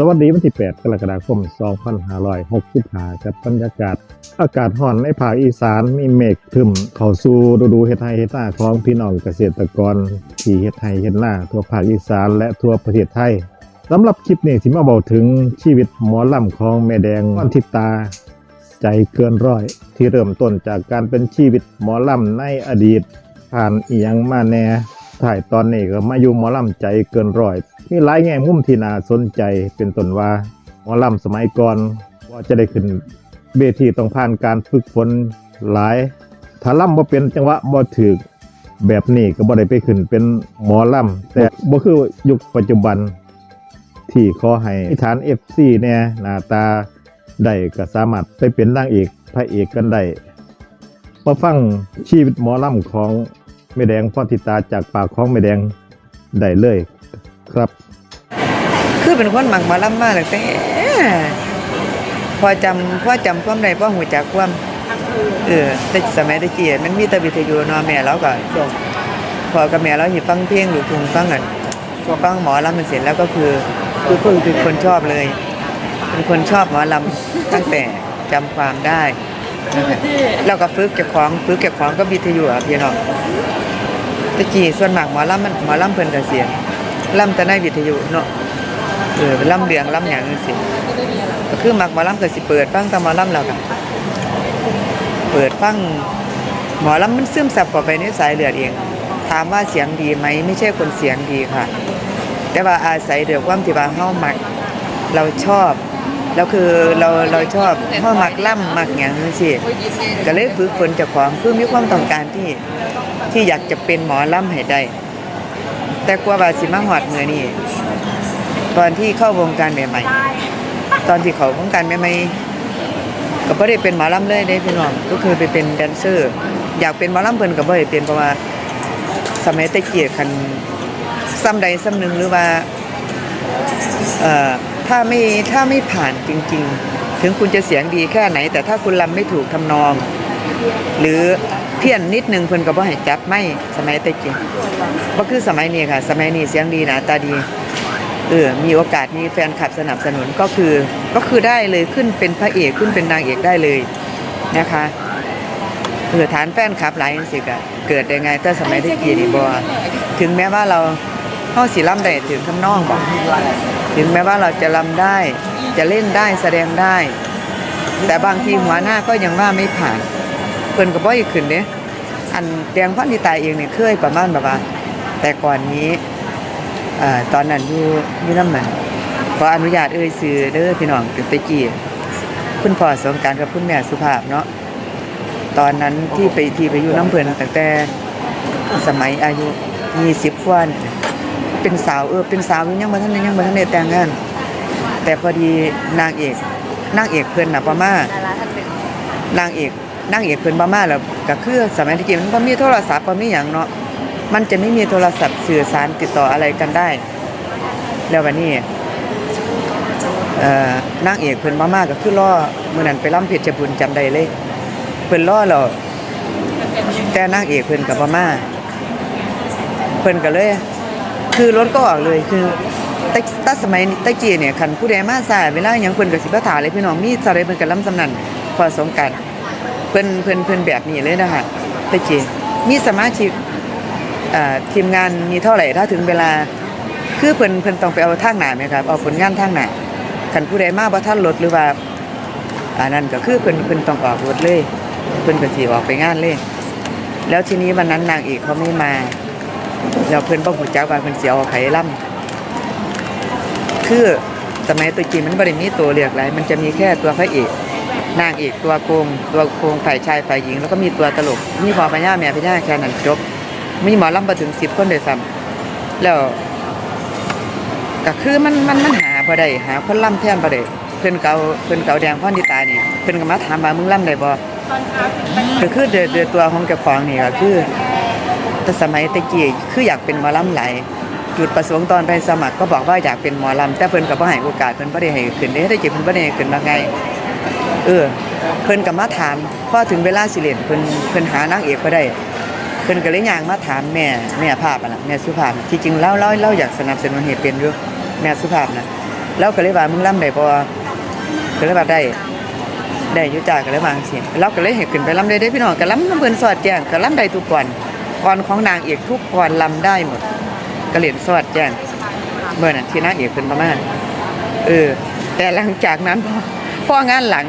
สวัสดีวันที่ 8 กรกฎาคม 2565กับบรรยากาศ อากาศร้อนในภาคอีสานมีเมฆครึมเข้าสู่ฤดูเฮ็ดไร่เฮ็ดนาของพี่น้องเกษตรกร ที่เฮ็ดไร่เฮ็ดนาทั่วภาคอีสานและทั่วประเทศไทยสำหรับคลิปนี้สิมาเบาถึงชีวิตหมอลำของแม่แดงวันทิตา ใจเกินร้อย ที่เริ่มต้นจากการเป็นชีวิตหมอลำในอดีต ผ่านอียังมาแน่ ถ่ายตอนนี้ก็มาอยู่หมอลำใจเกินร้อย มีหลายแง่มุมที่น่าสนใจเป็นต้นว่าหมอลำสมัยก่อนว่าจะได้ขึ้นเวทีต้องผ่านการฝึกฝนหลายถ้าล่ำบ่เป็นจังหวะบ่ถึกแบบนี้ก็บ่ได้ไปขึ้นเป็นหมอลำแต่บ่คือยุคปัจจุบันที่ขอให้ฐาน FC เนี่ยหน้าตาได้ก็สามารถไปเป็นนางเอกพระเอกกันได้มาฟังชีวิตหมอลำของ ม่แดงพรทิตาจากปากของแม่แดงได้เลยครับ คือเป็นคนหมักมาล่ำมากเลยแต่พอจำพอจำความใดพอหูจักความเออแต่สมัยตะกี้มันมีต่วิทยุนาะแม่เราก็จบพอกับแม่เราหิฟังเพลงหรือคุงฟังอะพอฟังหมอลำมันเสร็จแล้วก็คือคือคือคนชอบเลย เป็นคนชอบหมอลำตั้งแต่จำความได้นะครับแล้วก็ฝึกเก็บของฝึกเก็บของก็วิทยุอะพี่น้อง ตะกี้ส่วนมากหมอลำมันหมอลำเพิ่นก็เสียงลำแต่ในวิทยุเนาะเออล่ำเรียงล่ำหยังจังซี่ก็คือมักหมอลำก็สิเปิดฟังแต่หมอลำแล้วก็เปิดฟังหมอลำมันซึมซับเข้าไปในสายเลือดเอง ถามว่าเสียงดีไหมไม่ใช่คนเสียงดีค่ะ แต่ว่าอาศัยเดือความที่ว่าเฮามัก เราชอบ แล้วคือเราเราชอบเฮามักล่ำมักหยังจังซี่ก็เลยฝึกฝนเจ้าของคือมีความต้องการที่ที่อยากจะเป็นหมอลำให้ได้ แต่กว่าว่าสิมาฮอดมื้อนี้ตอนที่เข้าวงการใหม่ๆตอนที่เขาวงการใหม่ๆก็บ่ได้เป็นหมอลำเลยเด้พี่น้องก็คือไปเป็นแดนเซอร์ อยากเป็นหมอลำเพิ่นก็บ่ได้เป็นเพราะว่าสมัยตะเกียคันซ้ำใดซ้ำหนึ่งหรือว่าเอ่อ ถ้าไม่ถ้าไม่ผ่านจริง ๆ ถึงคุณจะเสียงดีแค่ไหน แต่ถ้าคุณลำไม่ถูกทำนอง หรือเพี้ยนนิดนึงเพิ่นก็บ่ให้จับไม่สมัยตะกี้บ่คือสมัยนี้ค่ะ สมัยนี้เสียงดีหนาตาดีเออมีโอกาสมีแฟนคลับสนับสนุนก็คือก็คือได้เลยขึ้นเป็นพระเอกขึ้นเป็นนางเอกได้เลยนะคะเออฐานแฟนคลับหลายจังสิกะเกิดได้ไงแต่สมัยที่กี้นี่บ่ถึงแม้ว่าเราเฮาสิลำได้ถึงทำนองบ่ ถึงแม้ว่าเราจะลำได้จะเล่นได้แสดงได้ แต่บางทีหัวหน้าก็ยังว่าไม่ผ่านเพิ่นก็บ่ให้ขึ้นเด้อันแดงพันธิตาเองเนี่ยเคยประมาณแบบว่า แต่ก่อนนี้เอ่อตอนนั้นอยู่อยู่น้ำมันขออนุญาตเอ่ยสื่อเด้อพี่น้องตึกตะกี้คุณพ่อสงการกับคุณแม่สุภาพเนาะตอนนั้นที่ไปที่ไปอยู่น้ำเพิ่นตั้งแต่สมัยอายุ20กว่านี่ เป็นสาวเออเป็นสาวอยู่ยังบ่ทันได้ยังบ่ทันได้แต่งงาน แต่พอดีนางเอกนางเอกเพิ่นน่ะประมาณนางเอกนางเอกเพิ่นประมาณแล้วก็คือสมัยที่กี้มันบ่มีโทรศัพท์บ่มีหยังเนาะมันจะไม่มีโทรศัพท์สื่อสารติดต่ออะไรกันได้ แล้ววันนี้เอ่อนางเอกเพิ่นมามาก็คือล่อมื้อนั้นไปล่ำเพชรบุญจำได้เลย เพิ่นล่อแล้วแต่นางเอกเพิ่นก็บ่มาเพิ่นก็เลย คือรถก็ออกเลยคือแต่แต่สมัยตะกี้เนี่ยคันผู้ใดมาสายเวลาหยังเพิ่นก็สิมาถามเลยพี่น้องมีสารเพิ่นก็ล่ำสำนันพอสงกรารเพิ่นเพิ่นเพิ่นแบบนี้เลยนะคะตะกี้มีสมาชิกอ่าทีมงานมีเท่าไหร่ถ้าถึงเวลา คือเพิ่นเพิ่นต้องไปเอาทางหน้าไหมครับเอาผลงานทางหน้าคันผู้ใดมาบ่ทันรถหรือว่าอันนั้นก็คือเพิ่นเพิ่นต้องออกรถเลยเพิ่นก็สิออกไปงานเลย แล้วทีนี้วันนั้นนางเอกเขาไม่มา แล้วเพิ่นบ่ฮู้จักว่าเพิ่นสิเอาไผล่ำคือสมัยตัวจริงมันบ่ได้มีตัวเลือกหลายมันจะมีแค่ตัวพระเอกนางเอกตัวโกงตัวโกงฝ่ายชายฝ่ายหญิง แล้วก็มีตัวตลก มีพ่อพญาแม่พญาแค่นั้นจบมีหมอลำมาถึงสิบคนเลยซ้ำแล้วก็คือมันมันมันหาบ่ได้หาคนล่ำแทนบ่ได้เพิ่นเก่าเพิ่นเก่าแดงพ่อนิตานี่เพิ่นก็มาถามว่ามึงล่ำได้บ่ก็คือเดือดตัวของเจ้าของนี่ก็คือ แต่สมัยตะกี้คืออยากเป็นหมอลำไหลายจุดประสงค์ตอนไปสมัครก็บอกว่าอยากเป็นหมอลำแต่เพิ่นก็บ่ให้โอกาสเพิ่นบ่ได้ให้ขึ้นเด้ได้จิเพิ่นบ่ได้ให้ขึ้นว่าไงเออเพิ่นก็มาถามพอถึงเวลาสิเล่นเพิ่นเพิ่นหานางเอกบ่ได้เพิ่นก็เลยย่างมาถามแม่แม่ภาพอะนะแม่สุภาพที่จริงแล้วเราเราอยากสนับสนุนให้เป็นอยู่แม่สุภาพนะแล้วก็เลยว่ามึงล่ำได้บ่ก็เลยว่าได้ได้ยู่จ้าก็เลยว่าจังซี่เราก็เลยให้ขึ้นไปล่ำได้เด้พี่น้องก็ล่ำน้ำเพิ่นสอดแจ้งก็ล่ำได้ทุกก่อน ก่อนของนางเอกทุกก่อนล่ำได้หมดก็เหรียนสอดแจ้งเมื่อนั้นที่นางเอกเพิ่นประมาณเออ แต่หลังจากนั้นพอพองานหลัง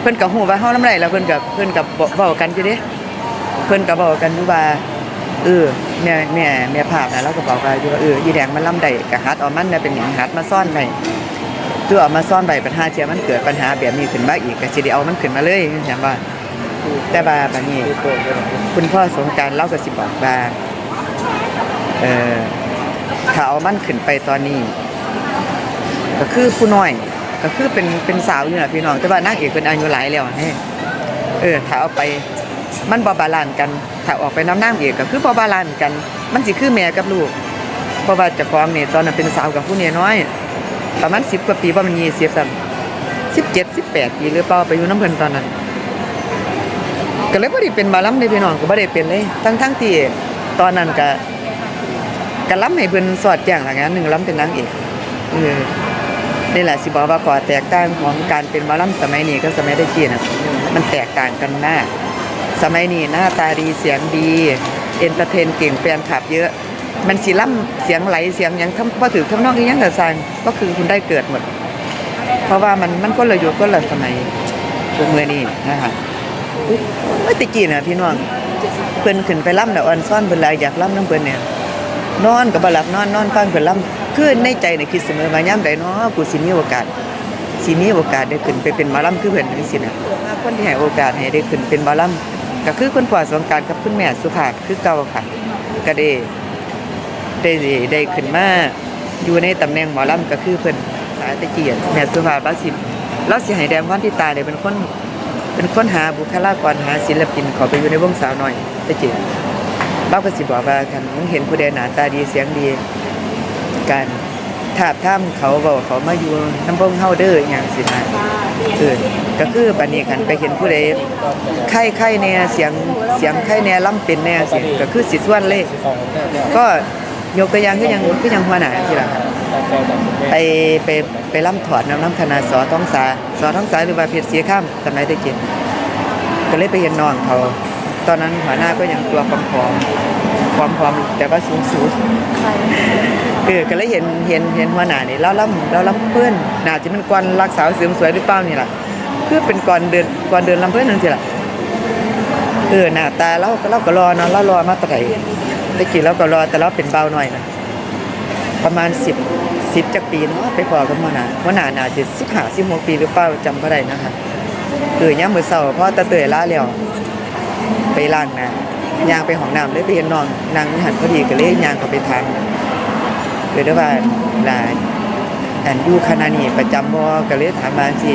เพิ่นก็ฮู้ว่าเฮาล่ำได้แล้วเพิ่นก็เพิ่นก็บอกเว้ากันอยู่เด้เพิ่นก็เว้ากันอยู่ว่าเออแม่แม่แม่ภาพนะเราก็บอกว่าอยู่ว่าเอออีแดงมันล่ำได้ก็หัดเอมันน่ะเป็นหยังหัดมาซ่อนไว้คือเอามาซ่อนไว้ปัญหาเทียมันเกิดปัญหาแบบนี้ขึ้นมาอีกก็สิได้เอามันขึ้นมาเลยจังว่า แต่ว่าบัดนี้ คุณพ่อสงการเล่าก็สิบอกว่าเออถ้าเอามันขึ้นไปตอนนี้ ก็คือผู้น้อย ก็คือเป็นเป็นสาวอยู่นะพี่น้องแต่ว่านางเอกเป็นอายุหลายแล้วอะแน่เออถ้าเอาไปมันบ่บาลานกันถ้าออกไปน้ำนางเอกก็คือบ่บาลานกัน มันสิคือแม่กับลูกเพราะว่าเจ้าของเนี่ยตอนนั้นเป็นสาวกับผู้นิยน้อยประมาณ10กว่าปีบ่มัน20ซ้ํ17 18ปีหรือเปล่าไปอยู่น้ำเพิ่นตอนนั้น ก็เลยบ่ได้เป็นหมาล้ำในพี่น้องก็บ่ได้เป็นเลยทั้งทั้งที่ตอนนั้นก็ก็ล้ำให้เพิ่นสอดแจ้งหลังงานหนึ่งล้ำเป็นนางเอกเออนี่แหละสิบอกว่าขอแตกต่างของการเป็นหมาล้ำสมัยนี้กับสมัยได้กี้น่ะมันแตกต่างกันมากสมัยนี้หน้าตาดีเสียงดีเอนเตอร์เทนเก่งแฟนคลับเยอะมันสิล้ำเสียงไหลเสียงยังทำบ่ถือทำนองอีหยังก็สร้างก็คือคุณได้เกิดหมด เพราะว่ามันมันก็เลยยุคก็เลยสมัยพวกเมื่อนี้นะคะ เมื่อตะกี้น่ะพี่น้องเพิ่นขึ้นไปล่ำน่ะอ่อนซ่อนเพิ่นหลายอยากล่ำน้ำเพิ่นเนี่ยนอนก็บ่หลับนอนนอนฟังเพิ่นล่ำคือในใจน่ะคิดเสมอว่ายามใดเนาะกูสิมีโอกาสสิมีโอกาสได้ขึ้นไปเป็นหมอลำคือเพิ่นจังซี่น่ะว่าคนที่ให้โอกาสให้ได้ขึ้นเป็นหมอลำก็คือคุณพ่อสงกรารกับคุณแม่สุภาพคือเก่าค่ะก็ได้ได้ได้ขึ้นมาอยู่ในตำแหน่งหมอลำก็คือเพิ่นสายตะเกียบแม่สุภาพเราสิเราสิให้แดมวันที่ตาได้เป็นคน เป็นคนหาบุคลากรหาศิลปินเขอไปอยู่ในวงสาวหน่อยตะจิบ้าก็สิบอกว่ากันมึงเห็นผู้ใดหน้าตาดีเสียงดีการถาบท่ามเขาบอกเขามาอยู่น้ำพงเฮาเด้ออหย่างสินะเออก็คือบัดนี้กันไปเห็นผู้ใดไข้ไข้แน่เสียงเสียงไข้แน่ล่ำเป็นแน่เสียงก็คือสิส่วนเลยก็ยกตัวอย่างก็ยังก็ยังหัวหน้าที่ละ ไปไปไปล่ำถอดน้ำน้ำคณะสอท้องสาสอท้องสาหรือว่าเพชรเสียข้ามสมัยได้กินก็เลยไปเห็นน้องเขา ตอนนั้นหัวหน้าก็ยังตัวผอมๆผอมๆแต่ว่าสูงสูงเออก็เลยเห็นเห็นเห็นหัวหน้านี่เราล่ำเราล่ำเพื่อนน่าจะเป็นกวนรักษาเสริมสวยหรือเปล่านี่ล่ะคือเป็นก่อนเดินก่อนเดินลำเพื่อนนั่นสิล่ะเออหน้าตาเราเราก็รอเนาะเรารอมาแตไหนตะกี้เราก็รอแต่เราเป็นเบาหน่อยนะ ประมาณสิบสิบจักปีเนาะไปพอกันมาหนาว่าหนาหนาจะสิบห้าสิบหกปีหรือเปล่าจำก็ได้นะคะเออย่ามมือเสาเพราะตะเตยล้าแล้วไปล้างน้ายางไปห้องน้ำเลยไปเห็นนองนางหันพอดีก็เลยยางเขาไปทางเกิดว่าหลานอันอยู่คณะนี้ประจำบ่ก็เลยถามมาสิ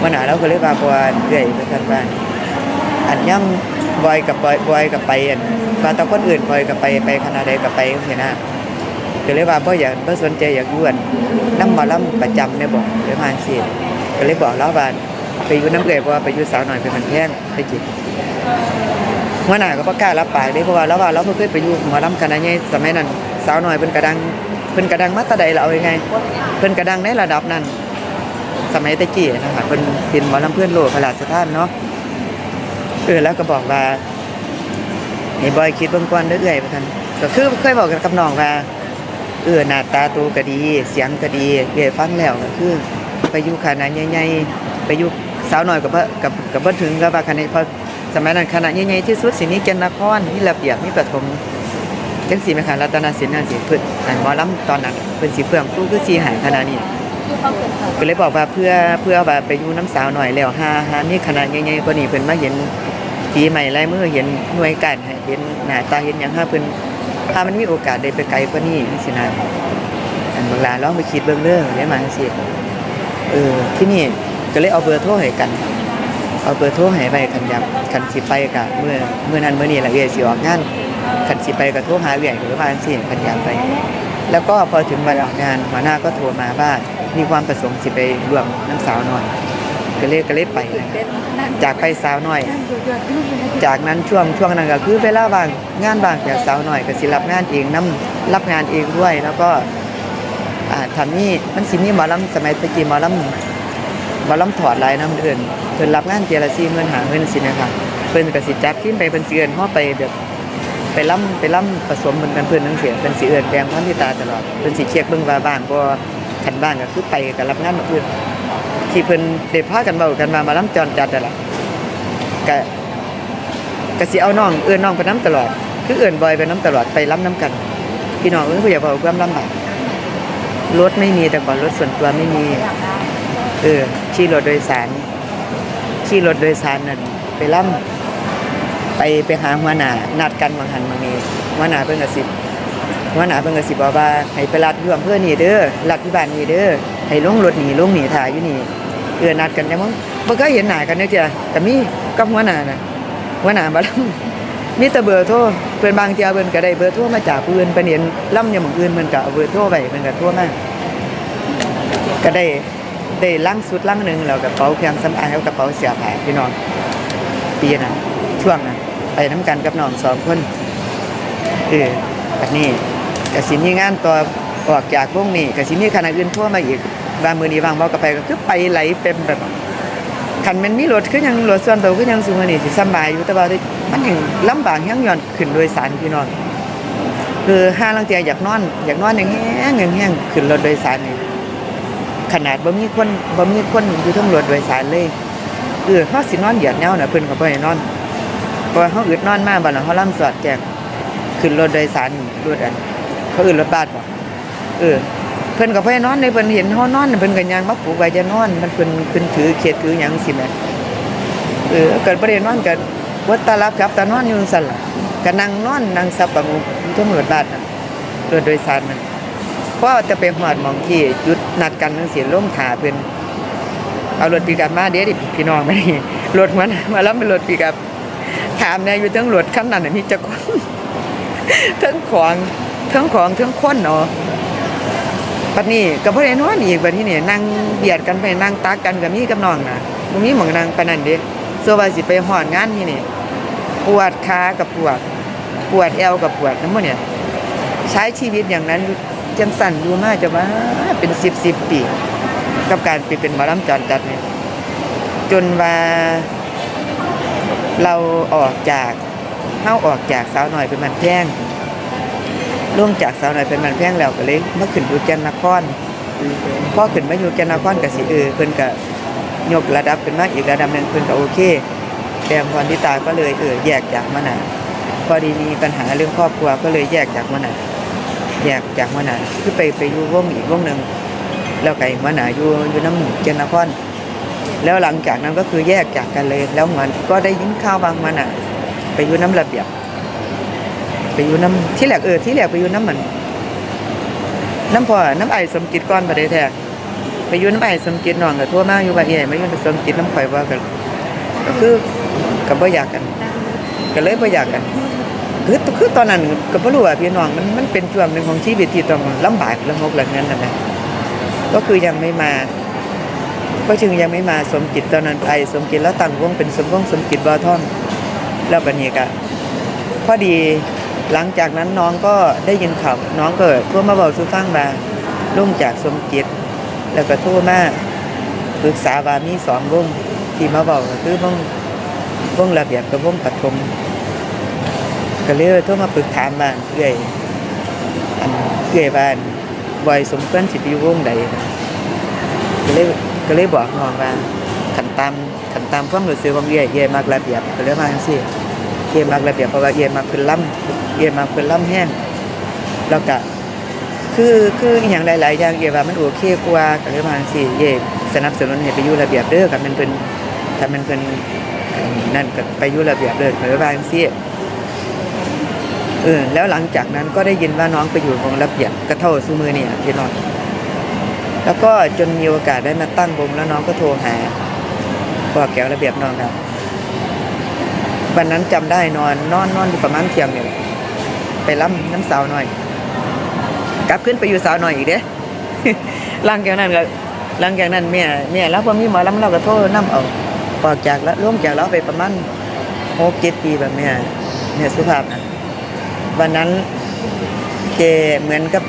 ว่าหนาเราก็เลยว่าบ่เอื่อยไปกันบ้านอันย่ำบอยกับบอยบอยกับไปอันมาตอนคนอื่นบอยกับไปไปคณะใดกับไปเห็นนะ ก็เลยว่าบ่อยากบ่สนใจอยากอยวนน้ำหมอลำประจำเนี่ยบอกเดี๋ยวมาสิก็เลยบอกแล้วว่าไปอยู่น้ำเกลือเพราะว่าไปอยู่สาวหน่อยเป็นมันแพงไปจิตหัวหน้าก็บ่กล้ารับปากเด้เพราะว่าเราว่าเราบ่เคยไปอยู่หมอลำคณะใหญ่สมัยนั้นสาวหน่อยเพิ่นกระดังเพิ่นกระดังมาแตะใดล่ะเอายังไงเพิ่นกระดังในระดับนั้นสมัยตะกี้นะคะเพิ่นเป็นหมอลำเพื่อนโลกพระราชทานเนาะเออแล้วก็บอกว่าให้บอยคิดเบิ่งก่อนเด้อเอื่อยว่าซั่นก็คือเคยบอกกันกับน้องว่า เออหน้าตาตูก็ดี เสียงก็ดีเอื่ยฟังแล้วก็คือ ไปอยู่คณะใหญ่ๆไปอยู่สาวน้อยกับกับกับบ่ถึงกับว่าคณะเพราะสมัยนั้นคณะใหญ่ๆที่สุดสิมีแก่นนครมีระเบียบมีประถมจังซี่แม่ค่ะรัตนศิลป์นั่นสิเพิ่นอันมอลำตอนนั้นเพิ่นสิเฟื่องฟูคือสิหายคณะนี้ก็เลยบอกว่าเพื่อเพื่อว่าไปอยู่น้ำสาวหน่อยแล้วหาหามีขนาดใหญ่ๆกว่านี้เพิ่นมาเห็นปีใหม่ลายมือเห็นหน่วยการเห็นหน้าตาเห็นหยังหาเพิ่น ถ้ามันมีโอกาสได้ไปไกลกว่านี้นี่สินะอันบางลาลองไปคิดเบิ่งเด้องได้มาจังซี่เออที่นี่ก็เลยเอาเบอร์โทรให้กัน เอาเบอร์โทรให้ไว้คันยากคันสิไปก็เมื่อเมื่อนั้นเมื่อนี้ละเอื้อยสิออกงานคันสิไปก็โทรหาเอื้อยหรือว่าจังซี่คันยากไป แล้วก็พอถึงวันออกงานหัวหน้าก็โทรมาว่ามีความประสงค์สิไปร่วมน้ำสาวหน่อย ก็เลยก็เลยไปนะครับจากไปสาวหน่อย จากนั้นช่วงช่วงนั้นก็คือเวลาว่างงานว่างจากสาวหน่อยก็สิรับงานเองนํรับงานเองด้วย แล้วก็อ่าทำนี่มันสิมีหมอลำสมัยตะกี้หมอลำหมอลำถอดหลายน้ำเอื่นเพิ่นรับงานเจรซีเงินหาเงินสินะคะเพิ่นก็สิจัดขึ้นไปเพิ่นสิเอิ้นเฮาไปแบบไปล่ำไปล่ำผสมเหมือนกันเพิ่นจังซี่เพิ่นสิเอิ้นแปลงพันธิตาตลอดเพิ่นสิเช็คเบิ่งว่าบ้านบ่คันบ้านก็คือไปก็รับงานมาอื่น ที่เพิ่นได้พากันเว้ากันมามาล้ำจรจัดนั่ละก็ก็สิเอาน้องเอิ้นน้องไปนํตลอด คือเอิ้นบอยไปนํตลอดไปล่ำนํกัน พี่น้องเอ้ยบ่อยากบอกความลำบากรถไม่มีแต่ก่อนรถส่วนตัวไม่มี เออขี่รถโดยสารขี่รถโดยสารนั่นไปล่ำไปไปหาหัวหน้านัดกันบางหันบางนี้หัวหน้าเพิ่นก็สิหัวหน้าเพิ่นก็สิบบอกว่าให้ไปรัดอยู่อำเภอนี่เด้อรัดที่บ้านนี่เด้อให้ลงรถหนี่ลงหนีถ่ายอยู่นี่ เออนัดกันจังมั้งบ่เคยเห็นหน้ากันเด้อจ้ะแต่มีกับหัวหน้าน่ะหัวหน้าบ่ล่ำมีแต่เบอร์โทรเพิ่นบางเที่ยเพิ่นก็ได้เบอร์โทรมาจากผู้อื่นเพิ่นเห็นล่ำอย่างอื่นเพิ่นก็เอาเบอร์โทรไว้เพิ่นก็โทรมาก็ได้ได้ลังสุดลังหนึ่งแล้วกระเป๋าเครื่องสำอางแล้วกระเป๋าเสียผ้าพี่น้องปีน่ะช่วงน่ะไปน้ำกันกับน้องสองคนเออแบบนี้กสิมีงานต่อออกจากวงนี้กสิมีคณะอื่นทั่วมาอีก บางมือนี้วางเบาก็ไปก็คือไปไหลเป็นแบบคันมันมีรถคือยังรถส่วนตัวคือยังสูงกว่านี่สิสบายอยู่แต่ว่ามันยังลำบากยังย้อนขึ้นโดยสารพี่น้องคือห้าลังเทียอยากนอน อยากนอนอย่างแห้งอย่างแห้งขึ้นรถโดยสารนี่ขนาดบ่มีคนบ่มีคนอยู่ทั้งรถโดยสารเลยเออเฮาสินอนเหยียดแนวน่ะเพิ่นก็บ่ให้นอนเพราะเฮาอึดนอนมากบัดนั้นเฮาล่ำสอดแจกขึ้นรถโดยสารรถอันเขาอื่นรถบัสบ่เออ เพิ่นก็บ่ให้นนอนเลยเพิ่นเห็นเฮานอนเพิ่นก็ย่างมาปลุกไว้จะนอน มันเพิ่นเพิ่นถือเขตถือยังสิแม่เออเกิดบ่ได้นนอนก็บ่ตารับครับตานอนอยู่จังซั่นล่ะก็นั่งนอนนั่งซับประงอยู่ทั้งรถบัสน่ะรถโดยสารน่ะเพราะจะไปหอดหมองที่จุดนัดกันทั้งเสียล่มถาเพิ่นเอารถปีกับมาเดี๋ยวดิพี่น้องไม่ได้รถมันมาแล้วเป็นรถปีกับถามเนี่ยอยู่ทั้งรถคันนั้นน่ะมีจักคนทั้งของทั้งของทั้งคนเนาะ ปัดนี้ก็บ่ได้นอนอีกบัดนี้นี่นั่งเบียดกันไปนั่งตักกันกับมีกับน้องน่ะบ่มีหมองนั่งปานนั้นเด้ส่วนว่าสิไปฮอดงานที่นี่ปวดขากับปวด ปวดเอวกับปวดน้ำหมดเนี่ยใช้ชีวิตอย่างนั้นจังสั่นอยู่มากจะว่าเป็นสิบสิบปี กับการไปเป็นหมอลำจรจัดเนี่ยจนว่าเราออกจากเข้าออกจากสาวหน่อยเป็นมันแพง ล่วงจากสาวหน่อยเป็นมันแพงแล้วก็เลยมาขึ้นอยู่แก่นนครพ่อขึ้นมาอยู่แก่นนครก็สิเออเพิ่นก็ยกระดับขึ้นมาอีกระดับหนึ่งเพิ่นก็โอเคแต่พรทิตาก็เลยเออแยกจากมานาพอดีมีปัญหาเรื่องครอบครัวก็เลยแยกจากมานาแยกจากหัวหน้าคือไปไปอยู่วงอีกวงหนึ่งแล้วไก่หัวหน้าอยู่อยู่น้ำหมู่เจนนครแล้วหลังจากนั้นก็คือแยกจากกันเลย แล้วมันก็ได้ยินข่าวบางหัวหน้าไปอยู่น้ำระเบียบ ไปอยู่น้ำที่แรกเออที่แรกไปอยู่น้ำเหมันน้ำพอน้ำไอสมจิตก้อนประเดแท้ไปอยู่น้ำไอสมจิตน้องกับทั่วมากอยู่บ้านใหญ่ไม่ยู่สมจิตน้ำข่อยว่ากันก็คือกับบ่อยากกันก็เลยบ่อยากกันคือคือตอนนั้นก็บ่รู้ว่าพี่น้องมันมันเป็นช่วงหนึ่งของชีวิตที่ต้องลำบากลำบากอย่างนั้นนั่นะก็คือยังไม่มา ก็จึงยังไม่มาสมจิตตอนนั้นไปสมจิตแล้วตั้งวงเป็นสมวงสมจิตบอท่องแล้วบัดนี้ก็พอดี หลังจากนั้นน้องก็ได้ยินข่าวน้องก็โทรมาบอกสู่ฟังว่าลุ่งจากสมจิต แล้วก็โทรมาปรึกษาว่ามีสองวงที่มาบอกก็คือวงวงระเบียบกับวงปฐมก็เลยโทรมาปรึกถามบานเอื้อยอันเอื้อยบ้านบอยสมควรสิไปอยู่วงใดก็เลยก็เลยบอกน้องว่าขันตามขันตามความรู้สึกของเอื้อยเอื้อยมักระเบียบก็เลยมาจังซี่ เอื้อยมักระเบียบเพราะว่าเอื้อยมักเพิ่นล้ำเอื้อยมักเพิ่นล้ำแห้งแล้วก็คือคืออย่างหลายๆอย่างเอื้อยว่ามันโอเคกว่าก็เลยมาจังซี่เยสนับสนุนให้ไปยู่ระเบียบเด้อคันแมันเพิ่นถ้ามันเพิ่นนั่นก็ไปยู่ระเบียบเด้อก็เลยว่าจังซี่เออแล้วหลังจากนั้นก็ได้ยินว่าน้องไปอยู่วงระเบียบกระเท่าซูมือเนี่ยพี่น้องแล้วก็จนมีโอกาสได้มาตั้งวงแล้วน้องก็โทรหาบอกแก้วระเบียบน้องครับ วันนั้นจำได้นอนนอนนอนอยู่ประมาณเที่ยงเนี่ยไปล่ำน้ำสาวหน่อย กลับขึ้นไปอยู่สาวหน่อยอีกเด้หลังจากนั้นก็หลังจากนั้นแม่แม่แล้วพอมีหมอลำเราก็โทรน้ำเอาออกจากแล้วร่วมจากเราไปประมาณหกเจ็ดปีแบบแม่แม่สุภาพนะวันนั้นแกเหมือนกับ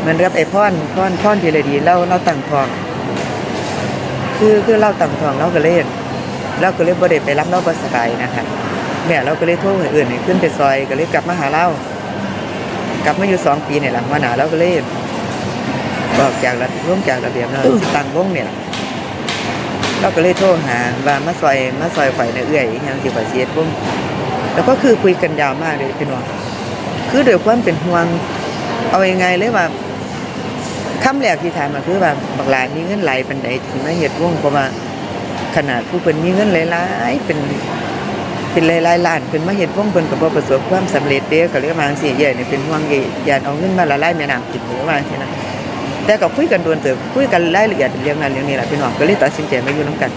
เหมือนกับไอ้พ่อนพ่อนพ่อนทีเละดีเราเราตั้งทอง คือคือเราตั้งทองเราก็เลยเราก็เลยบ่ได้ไปรับเราบ่สบายนะคะ แม่เราก็เลยโทรให้อื่นให้ขึ้นไปซอยก็เลยกลับมาหาเรากลับมาอยู่สองปีเนี่ยหลังมาหนาเราก็เลยบอกจากระร่วมจากระเบียบเราสิตั้งวงเนี่ยเราก็เลยโทรหาว่ามาซอยมาซอยข่อยในเอื้อยยังสิข่อยสิเฮ็ดวงแล้วก็คือคุยกันยาวมากเลยพี่น้องคือด้วยความเป็นห่วงเอายังไงเลยว่าคำแรกที่ถามมาคือว่าบักหลานมีเงินไหลายปานใดถึงมาเฮ็ดวงเพราะว่าขนาดผู้เพิ่นมีเงินหลายๆเป็น เป็นหลายๆล้านเพิ่นมาเฮ็ดวงเพิ่นก็บ่ประสบความสำเร็จเด้ก็เลยว่าจังซี่ใหญ่นี่เป็นห่วงใหญ่ยานเอาเงินมาละลายแม่น้ำกินหรือว่าจังซี่นะแต่ก็คุยกันโดนเติบคุยกันรายละเอียดเรื่องนั้นเรื่องนี้แหละพี่น้องก็เลยตัดสินใจมาอยู่นํกัน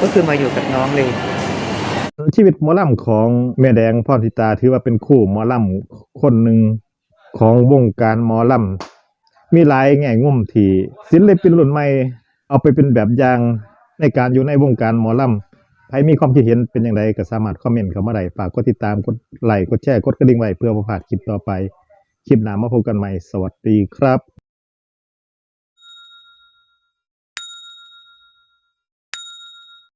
ก็คือมาอยู่กับน้องเลย ชีวิตหมอลำของแม่แดงพรทิตาถือว่าเป็นคู่หมอลำคนหนึ่งของวงการหมอลำมีหลายแง่งุ่มที่ศิลปินรุ่นใหม่เอาไปเป็นแบบอย่างในการอยู่ในวงการหมอลำ ใครมีความคิดเห็นเป็นอย่างไรก็สามารถคอมเมนต์เข้ามาได้ฝากกดติดตามกดไลค์กดแชร์กดกระดิ่งไว้เพื่อประพลาดคลิปต่อไป คลิปหน้ามาพบกันใหม่ สวัสดีครับ